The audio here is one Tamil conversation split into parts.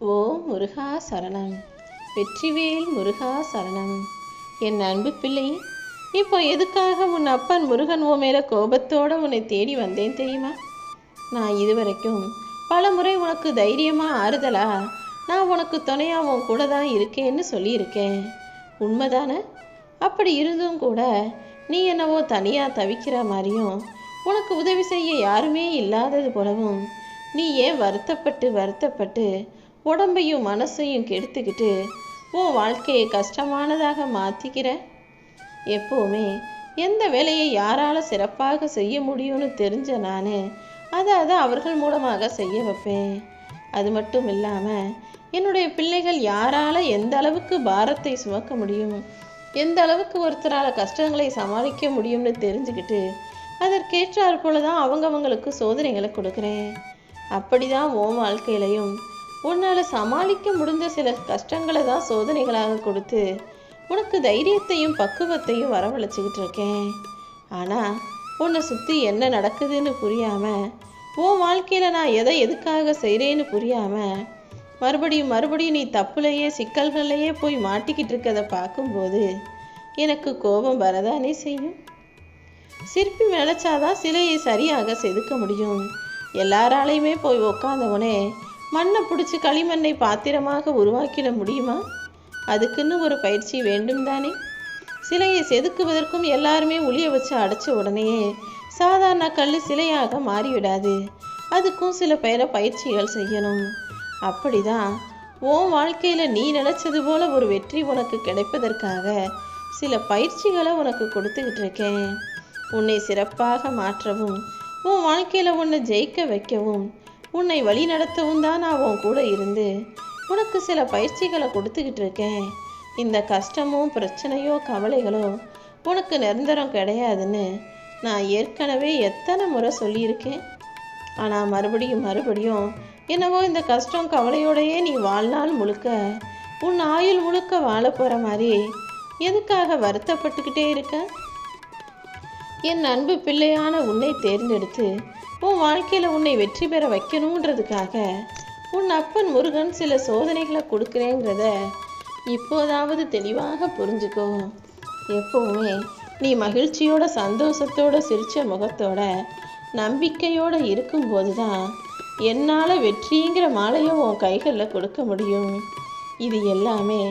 ஓ முருகா சரணம். வெற்றிவேல் முருகா சரணம். என் அன்பு பிள்ளை இப்போ எதுக்காக உன் அப்பன் முருகன் ஓ மேலே கோபத்தோடு உன்னை தேடி வந்தேன் தெரியுமா? நான் இதுவரைக்கும் பல முறை உனக்கு தைரியமாக ஆறுதலா நான் உனக்கு துணையாக உன் கூட தான் இருக்கேன்னு சொல்லியிருக்கேன். உண்மைதானே? அப்படி இருந்தும் கூட நீ என்னவோ தனியாக தவிக்கிற மாதிரியும் உனக்கு உதவி செய்ய யாருமே இல்லாதது போலவும் நீ ஏன் வருத்தப்பட்டு வருத்தப்பட்டு உடம்பையும் மனசையும் கெடுத்துக்கிட்டு உன் வாழ்க்கையை கஷ்டமானதாக மாற்றிக்கிற எப்போவுமே எந்த வேலையை யாரால் சிறப்பாக செய்ய முடியும்னு தெரிஞ்ச நான் அதை அதை அவர்கள் மூலமாக செய்ய வைப்பேன். அது மட்டும் இல்லாமல் என்னுடைய பிள்ளைகள் யாரால் எந்த அளவுக்கு பாரத்தை சுமக்க முடியும் எந்த அளவுக்கு ஒருத்தரால் கஷ்டங்களை சமாளிக்க முடியும்னு தெரிஞ்சுக்கிட்டு அதற்கேற்றாற்போல தான் அவங்கவங்களுக்கு சோதனைகளை கொடுக்குறேன். அப்படி தான் உன் வாழ்க்கையிலையும் உன்னால் சமாளிக்க முடிஞ்ச சில கஷ்டங்களை தான் சோதனைகளாக கொடுத்து உனக்கு தைரியத்தையும் பக்குவத்தையும் வரவழைச்சிக்கிட்டு இருக்கேன். ஆனால் உன்னை சுற்றி என்ன நடக்குதுன்னு புரியாமல் உன் வாழ்க்கையில் நான் எதை எதுக்காக செய்கிறேன்னு புரியாமல் மறுபடியும் மறுபடியும் நீ தப்புலையே சிக்கல்கள்லையே போய் மாட்டிக்கிட்டு இருக்கதை பார்க்கும்போது எனக்கு கோபம் வரதானே செய்யும்? சிற்பி நினச்சாதான் சிலையை சரியாக செதுக்க முடியும். எல்லாராலையுமே போய் உக்காந்தவனே மண்ணை பிடிச்சி களிமண்ணை பாத்திரமாக உருவாக்கிட முடியுமா? அதுக்குன்னு ஒரு பயிற்சி வேண்டும் தானே சிலையை செதுக்குவதற்கும் எல்லாருமே உளிய வச்சு அடைச்ச உடனே சாதாரண கல் சிலையாக மாறிவிடாது. அதுக்கும் சில பேர பயிற்சிகள் செய்யணும். அப்படிதான் உன் வாழ்க்கையில் நீ நினச்சது போல ஒரு வெற்றி உனக்கு கிடைப்பதற்காக சில பயிற்சிகளை உனக்கு கொடுத்துக்கிட்டு இருக்கேன். உன்னை சிறப்பாக மாற்றவும் உன் வாழ்க்கையில் உன்னை ஜெயிக்க வைக்கவும் உன்னை வழி நடத்தவும் தான் நான் உன் கூட இருந்து. உனக்கு சில பயிற்சிகளை கொடுத்துக்கிட்டு இருக்கேன். இந்த கஷ்டமும் பிரச்சனையோ கவலைகளோ உனக்கு நிரந்தரம் கிடையாதுன்னு நான் ஏற்கனவே எத்தனை முறை சொல்லியிருக்கேன். ஆனால் மறுபடியும் மறுபடியும் என்னவோ இந்த கஷ்டம் கவலையோடையே நீ வாழ்நாள் முழுக்க உன் ஆயுள் முழுக்க வாழ போகிற மாதிரி எதுக்காக வருத்தப்பட்டுக்கிட்டே இருக்க? என் அன்பு பிள்ளையான உன்னை தேர்ந்தெடுத்து உன் வாழ்க்கையில் உன்னை வெற்றி பெற வைக்கணுன்றதுக்காக உன் அப்பன் முருகன் சில சோதனைகளை கொடுக்குறேங்கிறத இப்போதாவது தெளிவாக புரிஞ்சுக்கோ. எப்போவுமே நீ மகிழ்ச்சியோட சந்தோஷத்தோட சிரித்த முகத்தோட நம்பிக்கையோட இருக்கும்போது தான் என்னால் வெற்றிங்கிற மாலையை உன் கைகளில் கொடுக்க முடியும். இது எல்லாமே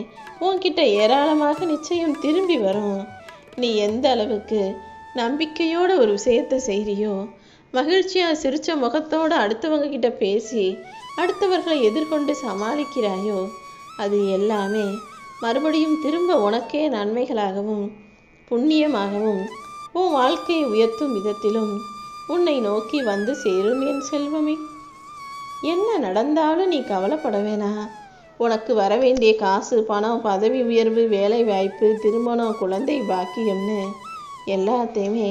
உன்கிட்ட ஏராளமாக நிச்சயம் திரும்பி வரும். நீ எந்த அளவுக்கு நம்பிக்கையோட ஒரு விஷயத்தை செய்கிறியோ மகிழ்ச்சியாக சிரித்த முகத்தோடு அடுத்தவங்க கிட்ட பேசி அடுத்தவர்களை எதிர்கொண்டு சமாளிக்கிறாயோ அது எல்லாமே மறுபடியும் திரும்ப உனக்கே நன்மைகளாகவும் புண்ணியமாகவும் உன் வாழ்க்கையை உயர்த்தும் விதத்திலும் உன்னை நோக்கி வந்து சேரும் என் செல்வமே. என்ன நடந்தாலும் நீ கவலைப்பட வேணாம் உனக்கு வர வேண்டிய காசு பணம் பதவி உயர்வு வேலை வாய்ப்பு திருமணம் குழந்தை பாக்கியம்னு எல்லாத்தையுமே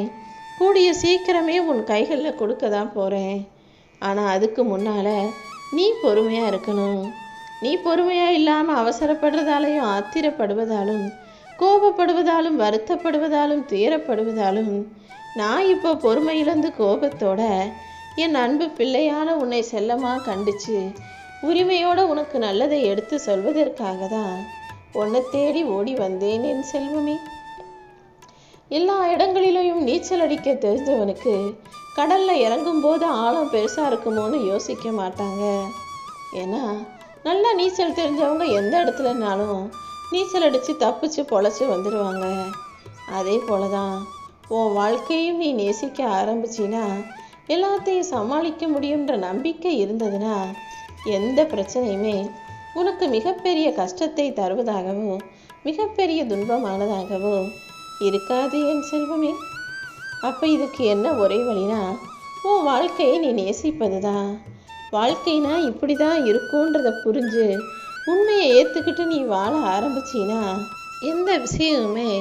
கூடிய சீக்கிரமே உன் கைகளில் கொடுக்க தான் போகிறேன் ஆனால் அதுக்கு முன்னால் நீ பொறுமையாக இருக்கணும். நீ பொறுமையாக இல்லாமல் அவசரப்படுறதாலையும் ஆத்திரப்படுவதாலும் கோபப்படுவதாலும் வருத்தப்படுவதாலும் துயரப்படுவதாலும் நான் இப்போ பொறுமையிலிருந்து கோபத்தோட என் அன்பு பிள்ளையான உன்னை செல்லமாக கண்டிச்சு உரிமையோட உனக்கு நல்லதை எடுத்து சொல்வதற்காக தான் உன்னை தேடி ஓடி வந்தேன் என் செல்வமே. எல்லா இடங்களிலையும் நீச்சல் அடிக்க தெரிஞ்சவனுக்கு கடல்ல இறங்கும்போது ஆழம் பெருசா இருக்குமோன்னு யோசிக்க மாட்டாங்க. ஏன்னா நல்லா நீச்சல் தெரிஞ்சவங்க எந்த இடத்துலனாலும் நீச்சல் அடித்து தப்பிச்சு பொழைச்சி வந்துடுவாங்க அதே போல தான் உன் வாழ்க்கையும் நீ நேசிக்க ஆரம்பிச்சின்னா எல்லாத்தையும் சமாளிக்க முடியுன்ற நம்பிக்கை இருந்ததுன்னா எந்த பிரச்சனையுமே உனக்கு மிகப்பெரிய கஷ்டத்தை தருவதாகவும் மிகப்பெரிய துன்பமானதாகவும் இருக்காது என் செல்வமே. அப்போ இதுக்கு என்ன ஒரே வழினா உன் வாழ்க்கையை நீ நேசிப்பது தான் வாழ்க்கைனா இப்படி தான் இருக்குன்றத புரிஞ்சு உண்மையை ஏற்றுக்கிட்டு நீ வாழ ஆரம்பிச்சினா எந்த விஷயமுமே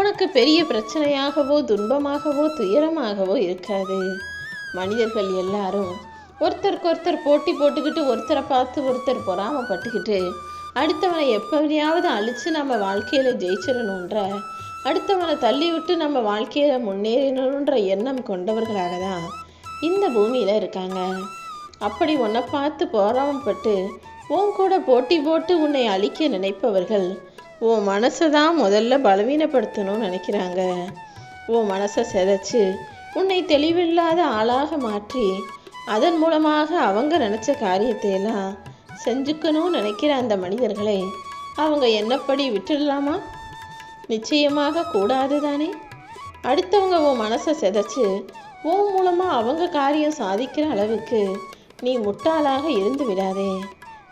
உனக்கு பெரிய பிரச்சனையாகவோ துன்பமாகவோ துயரமாகவோ இருக்காது. மனிதர்கள் எல்லாரும் ஒருத்தருக்கு ஒருத்தர் போட்டி போட்டுக்கிட்டு ஒருத்தரை பார்த்து ஒருத்தர் பொறாமப்பட்டுக்கிட்டு அடுத்தவனை எப்படியாவது அழித்து நம்ம வாழ்க்கையில் ஜெயிச்சிடணுன்ற அடுத்தவனை தள்ளி விட்டு நம்ம வாழ்க்கையில் முன்னேறணுன்ற எண்ணம் கொண்டவர்களாக தான் இந்த பூமியில் இருக்காங்க. அப்படி உன்னை பார்த்து போராமப்பட்டு உன் கூட போட்டி போட்டு உன்னை அழிக்க நினைப்பவர்கள் உன் மனசை தான் முதல்ல பலவீனப்படுத்தணும்னு நினைக்கிறாங்க. உன் மனசை செதைச்சு உன்னை தெளிவில்லாத ஆளாக மாற்றி அதன் மூலமாக அவங்க நினச்ச காரியத்தை எல்லாம் செஞ்சுக்கணும்னு நினைக்கிற அந்த மனிதர்களை அவங்க என்னப்படி விட்டுடலாமா? நிச்சயமாக கூடாது தானே அடுத்தவங்க உன் மனசை செதைச்சு உன் மூலமாக அவங்க காரியம் சாதிக்கிற அளவுக்கு நீ முட்டாளாக இருந்து விடாதே.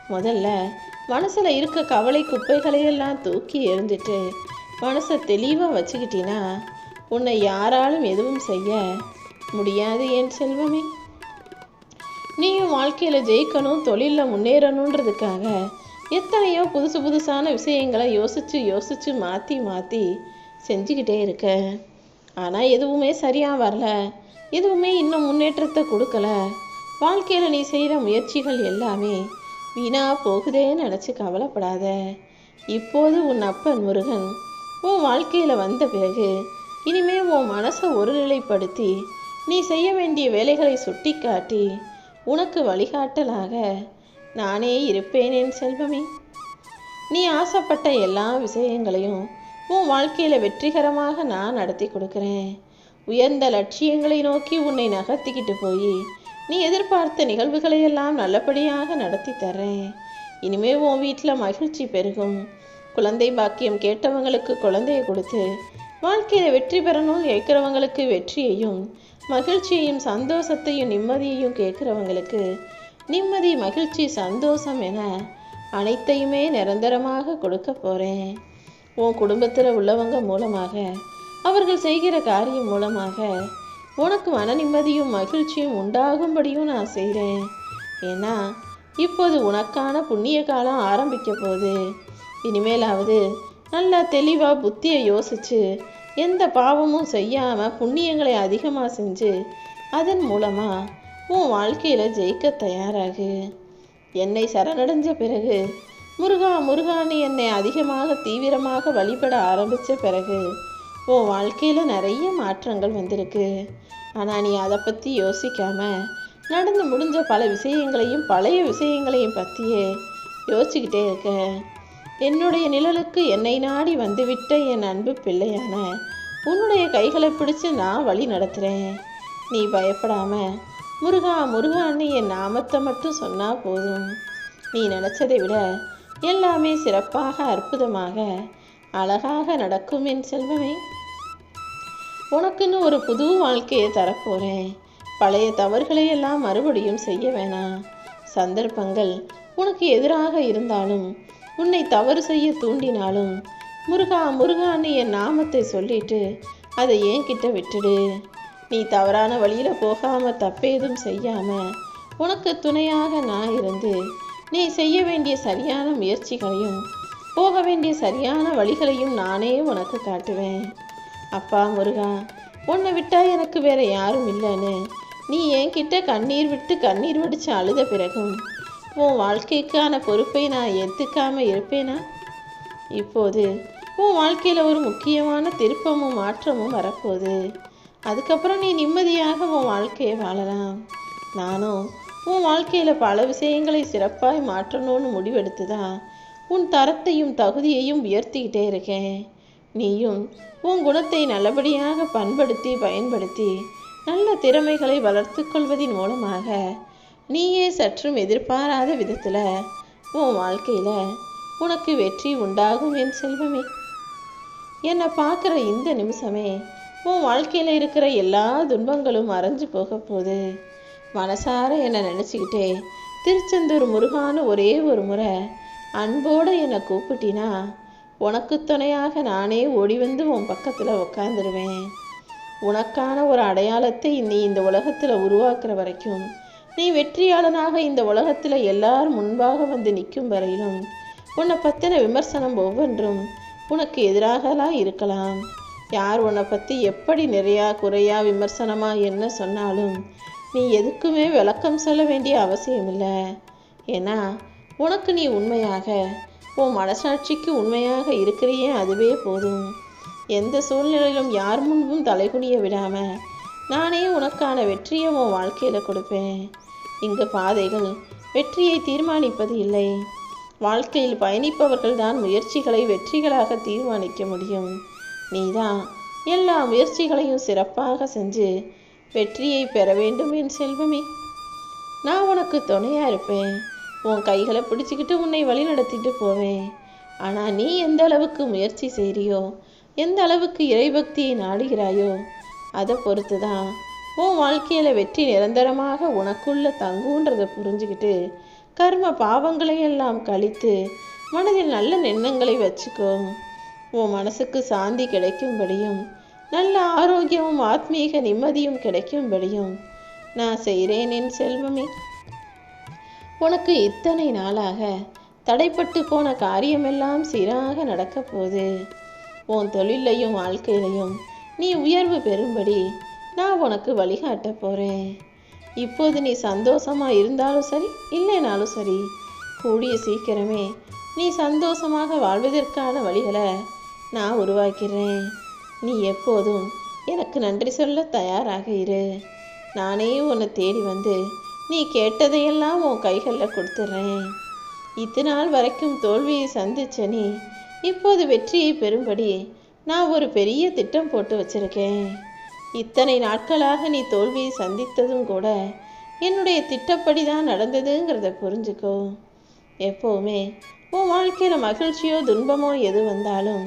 முதல்ல மனசில் இருக்க கவலை குப்பைகளையெல்லாம் தூக்கி எறிஞ்சிட்டு மனசை தெளிவாக வச்சுக்கிட்டினா உன்னை யாராலும் எதுவும் செய்ய முடியாது என் செல்வமே? நீயும் வாழ்க்கையில் ஜெயிக்கணும் தொழிலில் முன்னேறணுன்றதுக்காக எத்தனையோ புதுசு புதுசான விஷயங்களை யோசித்து யோசித்து மாற்றி மாற்றி செஞ்சுக்கிட்டே இருக்க. ஆனால் எதுவுமே சரியாக வரல. எதுவுமே இன்னும் முன்னேற்றத்தை கொடுக்கல. வாழ்க்கையில் நீ செய்கிற முயற்சிகள் எல்லாமே வீணாக போகுதேன்னு நினச்சி கவலைப்படாத. இப்போது உன் அப்பன் முருகன் உன் வாழ்க்கையில் வந்த பிறகு இனிமே உன் மனசை ஒருநிலைப்படுத்தி நீ செய்ய வேண்டிய வேலைகளை சுட்டிக்காட்டி உனக்கு வழிகாட்டலாக நானே இருப்பேன் என் செல்வமே. நீ ஆசைப்பட்ட எல்லா விஷயங்களையும் உன் வாழ்க்கையில் வெற்றிகரமாக நான் நடத்தி கொடுக்குறேன். உயர்ந்த லட்சியங்களை நோக்கி உன்னை நகர்த்திக்கிட்டு போய் நீ எதிர்பார்த்த நிகழ்வுகளை எல்லாம் நல்லபடியாக நடத்தி தர்றேன். இனிமே உன் வீட்டில் மகிழ்ச்சி பெருகும். குழந்தை பாக்கியம் கேட்டவங்களுக்கு குழந்தையை கொடுத்து வாழ்க்கையில் வெற்றி பெறணும் கேட்குறவங்களுக்கு வெற்றியையும் மகிழ்ச்சியையும் சந்தோஷத்தையும் நிம்மதியையும் கேட்குறவங்களுக்கு நிம்மதி மகிழ்ச்சி சந்தோஷம் என அனைத்தையுமே நிரந்தரமாக கொடுக்க போகிறேன் உன் குடும்பத்தில் உள்ளவங்க மூலமாக அவர்கள் செய்கிற காரியம் மூலமாக உனக்கு மன நிம்மதியும் மகிழ்ச்சியும் உண்டாகும்படியும் நான் செய்கிறேன் ஏன்னா இப்போது உனக்கான புண்ணிய காலம் ஆரம்பிக்க போகுது. இனிமேலாவது நல்லா தெளிவாக புத்தியை யோசித்து எந்த பாவமும் செய்யாமல் புண்ணியங்களை அதிகமாக செஞ்சு அதன் மூலமாக உன் வாழ்க்கையில் ஜெயிக்க தயாராகு. என்னை சரணடைஞ்ச பிறகு முருகா முருகான்னு என்னை அதிகமாக தீவிரமாக வழிபட ஆரம்பித்த பிறகு உன் வாழ்க்கையில் நிறைய மாற்றங்கள் வந்திருக்கு. ஆனால் நீ அதை பற்றி யோசிக்காம நடந்து முடிஞ்ச பல விஷயங்களையும் பழைய விஷயங்களையும் பற்றியே யோசிச்சுக்கிட்டே இருக்க. என்னுடைய நிழலுக்கு என்னை நாடி வந்துவிட்ட என் அன்பு பிள்ளையான உன்னுடைய கைகளை பிடிச்சு நான் வழி நடத்துகிறேன் நீ பயப்படாமல் முருகா முருகான்னு என் நாமத்தை மட்டும் சொன்னால் போதும். நீ நினச்சதை விட எல்லாமே சிறப்பாக அற்புதமாக அழகாக நடக்கும் என் செல்வமே. உனக்குன்னு ஒரு புது வாழ்க்கையை தரப்போகிறேன் பழைய தவறுகளை எல்லாம் மறுபடியும் செய்ய வேணாம். சந்தர்ப்பங்கள் உனக்கு எதிராக இருந்தாலும் உன்னை தவறு செய்ய தூண்டினாலும் முருகா முருகான்னு என் நாமத்தை சொல்லிட்டு அதை ஏன் கிட்ட விட்டுடு? நீ தவறான வழியில் போகாமல் தப்பேதும் செய்யாமல் உனக்கு துணையாக நான் இருந்து நீ செய்ய வேண்டிய சரியான முயற்சிகளையும் போக வேண்டிய சரியான வழிகளையும் நானே உனக்கு காட்டுவேன். அப்பா முருகா உன்னை விட்டா எனக்கு வேற யாரும் இல்லைன்னு நீ என்கிட்ட கண்ணீர் விட்டு கண்ணீர் வடிச்சு அழுத பிறகும் உன் வாழ்க்கைக்கான பொறுப்பை நான் ஏற்றுக்காம இருப்பேனா? இப்போது உன் வாழ்க்கையில் ஒரு முக்கியமான திருப்பமும் மாற்றமும் வரப்போகுது. அதுக்கப்புறம் நீ நிம்மதியாக உன் வாழ்க்கையை வாழலாம். நானும் உன் வாழ்க்கையில் பல விஷயங்களை சிறப்பாய் மாற்றணும்னு முடிவெடுத்து தான் உன் தரத்தையும் தகுதியையும் உயர்த்திக்கிட்டே இருக்கேன். நீயும் உன் குணத்தை நல்லபடியாக பண்படுத்தி பயன்படுத்தி நல்ல திறமைகளை வளர்த்து கொள்வதன் மூலமாக நீயே சற்றும் எதிர்பாராத விதத்தில் உன் வாழ்க்கையில் உனக்கு வெற்றி உண்டாகும் என் செல்வமே. என்னை பார்க்குற இந்த நிமிஷமே உன் வாழ்க்கையில் இருக்கிற எல்லா துன்பங்களும் மறைஞ்சு போக போகுது. மனசார என்னை நினச்சிக்கிட்டே திருச்செந்தூர் முருகான்னு ஒரே ஒரு முறை அன்போடு என்னை கூப்பிட்டினா உனக்கு துணையாக நானே ஓடி வந்து உன் பக்கத்தில் உட்காந்துருவேன் உனக்கான ஒரு அடையாளத்தை நீ இந்த உலகத்தில் உருவாக்குற வரைக்கும் நீ வெற்றியாளனாக இந்த உலகத்தில் எல்லார் முன்பாக வந்து நிற்கும் வரையிலும் உன்னை பற்றின விமர்சனம் ஒவ்வொன்றும் உனக்கு எதிராகலாம் இருக்கலாம். யார் உன்னை பற்றி எப்படி நிறையா குறையா விமர்சனமாக என்ன சொன்னாலும் நீ எதுக்குமே விளக்கம் சொல்ல வேண்டிய அவசியம் இல்லை ஏன்னா உனக்கு நீ உண்மையாக உன் மனசாட்சிக்கு உண்மையாக இருக்கிறியே அதுவே போதும். எந்த சூழ்நிலையிலும் யார் முன்பும் தலைகுனிய விடாமல் நானே உனக்கான வெற்றியை உன் வாழ்க்கையில் கொடுப்பேன். இங்கு பாதைகள் வெற்றியை தீர்மானிப்பது இல்லை. வாழ்க்கையில் பயணிப்பவர்கள்தான் முயற்சிகளை வெற்றிகளாக தீர்மானிக்க முடியும். நீதான். எல்லா முயற்சிகளையும் சிறப்பாக செஞ்சு வெற்றியை பெற வேண்டும் என் செல்வமே. நான் உனக்கு துணையாக இருப்பேன். உன் கைகளை பிடிச்சிக்கிட்டு உன்னை வழி நடத்திட்டு போவேன். ஆனால் நீ எந்த அளவுக்கு முயற்சி செய்கிறியோ எந்த அளவுக்கு இறைபக்தியை நாடுகிறாயோ அதை பொறுத்து தான் உன் வாழ்க்கையில் வெற்றி நிரந்தரமாக உனக்குள்ள தங்குன்றதை புரிஞ்சுக்கிட்டு கர்ம பாவங்களை எல்லாம் கழித்து மனதில் நல்ல எண்ணங்களை வச்சுக்கோ. உன் மனசுக்கு சாந்தி கிடைக்கும்படியும் நல்ல ஆரோக்கியமும் ஆத்மீக நிம்மதியும் கிடைக்கும்படியும் நான் செய்கிறேன் என் செல்வமே. உனக்கு இத்தனை நாளாக தடைப்பட்டு போன காரியமெல்லாம் சீராக நடக்கப் போது உன் தொழிலையும் வாழ்க்கையிலையும் நீ உயர்வு பெறும்படி நான் உனக்கு வழிகாட்ட போகிறேன் இப்போது நீ சந்தோஷமாக இருந்தாலும் சரி இல்லைனாலும் சரி கூடிய சீக்கிரமே நீ சந்தோஷமாக வாழ்வதற்கான வழிகளை நான் உருவாக்கிறேன். நீ எப்போதும் எனக்கு நன்றி சொல்ல தயாராக இரு. நானே உன்னை தேடி வந்து நீ கேட்டதையெல்லாம் உன் கைகளில் கொடுத்துட்றேன் இத்தநாள் வரைக்கும் தோல்வியை சந்திச்ச நீ இப்போது வெற்றியை பெறும்படி நான் ஒரு பெரிய திட்டம் போட்டு வச்சிருக்கேன். இத்தனை நாட்களாக நீ தோல்வியை சந்தித்ததும் கூட என்னுடைய திட்டப்படி தான் நடந்ததுங்கிறத புரிஞ்சுக்கோ. எப்போவுமே உன் வாழ்க்கையில் மகிழ்ச்சியோ துன்பமோ எது வந்தாலும்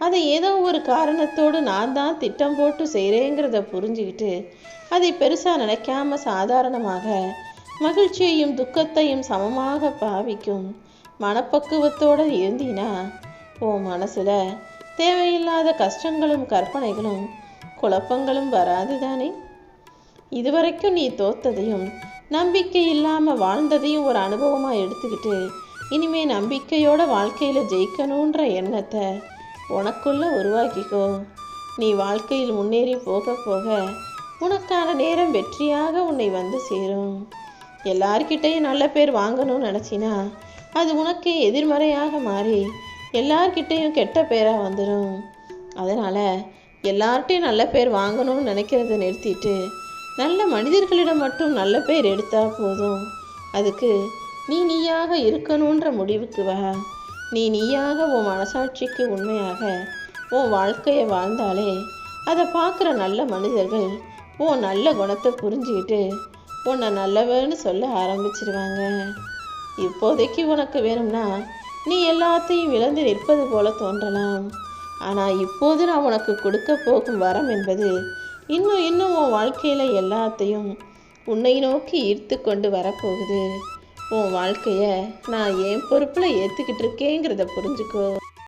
அதை ஏதோ ஒரு காரணத்தோடு நான் தான் திட்டம் போட்டு செய்கிறேங்கிறத புரிஞ்சுக்கிட்டு அதை பெருசாக நினைக்காம சாதாரணமாக மகிழ்ச்சியையும் துக்கத்தையும் சமமாக பாவிக்கும் மனப்பக்குவத்தோடு இருந்தீனா உன் மனசில் தேவையில்லாத கஷ்டங்களும் கற்பனைகளும் குழப்பங்களும் வராது தானே? இதுவரைக்கும் நீ தோத்ததையும் நம்பிக்கை இல்லாமல் வாழ்ந்ததையும் ஒரு அனுபவமாக எடுத்துக்கிட்டு இனிமே நம்பிக்கையோட வாழ்க்கையில் ஜெயிக்கணுன்ற எண்ணத்தை உனக்குள்ள உருவாக்கிக்கோ. நீ வாழ்க்கையில் முன்னேறி போக போக உனக்கான நேரம் வெற்றியாக உன்னை வந்து சேரும். எல்லார்கிட்டையும் நல்ல பேர் வாங்கணும்னு நினச்சினா அது உனக்கே எதிர்மறையாக மாறி எல்லார்கிட்டையும் கெட்ட பேராக வந்துடும் அதனால் எல்லார்ட்டையும் நல்ல பேர் வாங்கணும்னு நினைக்கிறத நிறுத்திட்டு நல்ல மனிதர்களிடம் மட்டும் நல்ல பேர் எடுத்தால் போதும். அதுக்கு நீ நீயாக இருக்கணுன்ற முடிவுக்கு வா. நீ நீயாக உன் மனசாட்சிக்கு உண்மையாக உன் வாழ்க்கையை வாழ்ந்தாலே அதை பார்க்குற நல்ல மனிதர்கள் உன் நல்ல குணத்தை புரிஞ்சுக்கிட்டு உன்னை நல்லவன்னு சொல்ல ஆரம்பிச்சிருவாங்க. இப்போதைக்கு உனக்கு வேணும்னா நீ எல்லாத்தையும் இழந்து நிற்பது போல தோன்றலாம். ஆனால் இப்போது நான் உனக்கு கொடுக்க போகும் வரம் என்பது இன்னும் இன்னும் உன் வாழ்க்கையில் எல்லாத்தையும் உன்னை நோக்கி ஈர்த்து கொண்டு வரப்போகுது. உன் வாழ்க்கையை நான் என் பொறுப்பில் ஏற்றுக்கிட்டு இருக்கேங்கிறத புரிஞ்சுக்கோ.